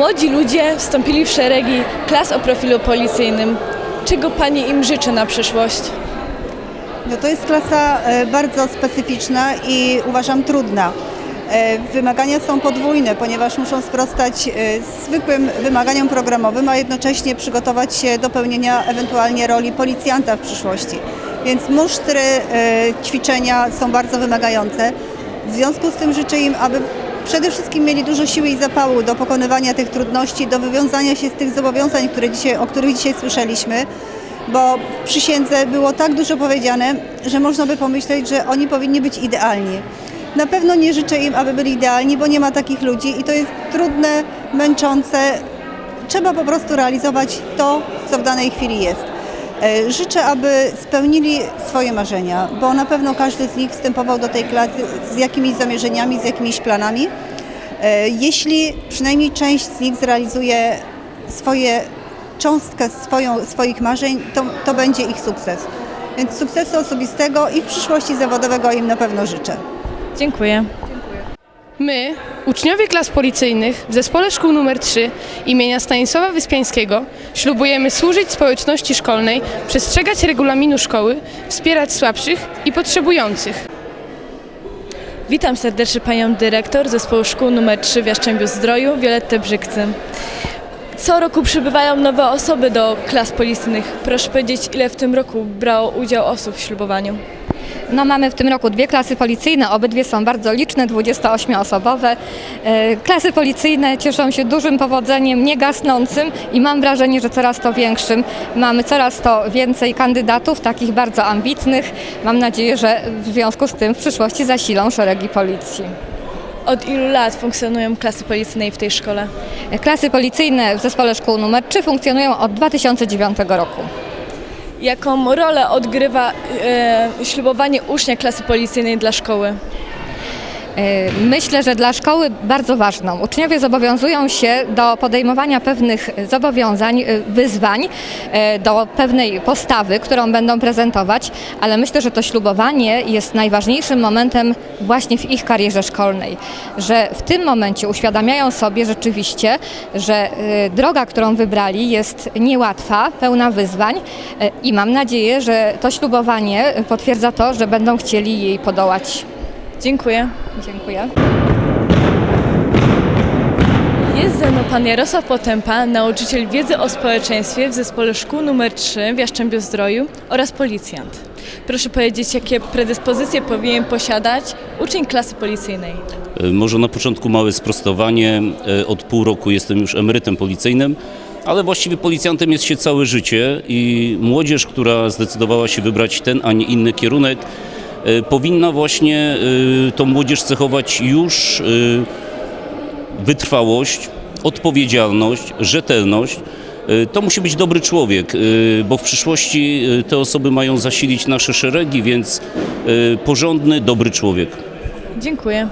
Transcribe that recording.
Młodzi ludzie wstąpili w szeregi klas o profilu policyjnym. Czego Pani im życzy na przyszłość? No to jest klasa e, bardzo specyficzna i uważam trudna. E, Wymagania są podwójne, ponieważ muszą sprostać e, zwykłym wymaganiom programowym, a jednocześnie przygotować się do pełnienia ewentualnie roli policjanta w przyszłości. Więc musztry ćwiczenia są bardzo wymagające. W związku z tym życzę im, aby przede wszystkim mieli dużo siły i zapału do pokonywania tych trudności, do wywiązania się z tych zobowiązań, które dzisiaj, o których dzisiaj słyszeliśmy bo w przysiędze było tak dużo powiedziane, że można by pomyśleć, że oni powinni być idealni. Na pewno nie życzę im, aby byli idealni, bo nie ma takich ludzi i to jest trudne, męczące. Trzeba po prostu realizować to, co w danej chwili jest. E, Życzę, aby spełnili swoje marzenia, bo na pewno każdy z nich wstępował do tej klasy z jakimiś zamierzeniami, z jakimiś planami. E, Jeśli przynajmniej część z nich zrealizuje swoje cząstkę swoją, swoich marzeń, to, to będzie ich sukces. Więc sukcesu osobistego i w przyszłości zawodowego im na pewno życzę. Dziękuję. My, uczniowie klas policyjnych w zespole szkół nr 3 imienia Stanisława Wyspiańskiego ślubujemy służyć społeczności szkolnej, przestrzegać regulaminu szkoły, wspierać słabszych i potrzebujących. Witam serdecznie Panią Dyrektor Zespołu Szkół nr 3 w Jastrzębiu-Zdroju, Violettę Brzykcy. Co roku przybywają nowe osoby do klas policyjnych. Proszę powiedzieć, ile w tym roku brało udział osób w ślubowaniu? No, mamy w tym roku dwie klasy policyjne, obydwie są bardzo liczne, 28-osobowe. E, Klasy policyjne cieszą się dużym powodzeniem, niegasnącym i mam wrażenie, że coraz to większym. Mamy coraz to więcej kandydatów, takich bardzo ambitnych. Mam nadzieję, że w związku z tym w przyszłości zasilą szeregi policji. Od ilu lat funkcjonują klasy policyjne w tej szkole? Klasy policyjne w zespole szkół nr 3 funkcjonują od 2009 roku. Jaką rolę odgrywa e, ślubowanie ucznia klasy policyjnej dla szkoły? E, Myślę, że dla szkoły bardzo ważną. Uczniowie zobowiązują się do podejmowania pewnych zobowiązań, e, wyzwań, e, do pewnej postawy, którą będą prezentować, ale myślę, że to ślubowanie jest najważniejszym momentem właśnie w ich karierze szkolnej, że w tym momencie uświadamiają sobie rzeczywiście, że droga, którą wybrali jest niełatwa, pełna wyzwań i mam nadzieję, że to ślubowanie potwierdza to, że będą chcieli jej podołać. Dziękuję. Dziękuję. Jest ze mną pan Jarosław Potępa, nauczyciel wiedzy o społeczeństwie w zespole szkół nr 3 w Jastrzębiu-Zdroju oraz policjant. Proszę powiedzieć, jakie predyspozycje powinien posiadać uczeń klasy policyjnej? E, Może na początku małe sprostowanie. E, Od pół roku jestem już emerytem policyjnym, ale właściwie policjantem jest się całe życie i młodzież, która zdecydowała się wybrać ten, a nie inny kierunek, powinna właśnie e, tą młodzież cechować już e, wytrwałość, odpowiedzialność, rzetelność. To musi być dobry człowiek, bo w przyszłości te osoby mają zasilić nasze szeregi, więc porządny, dobry człowiek. Dziękuję.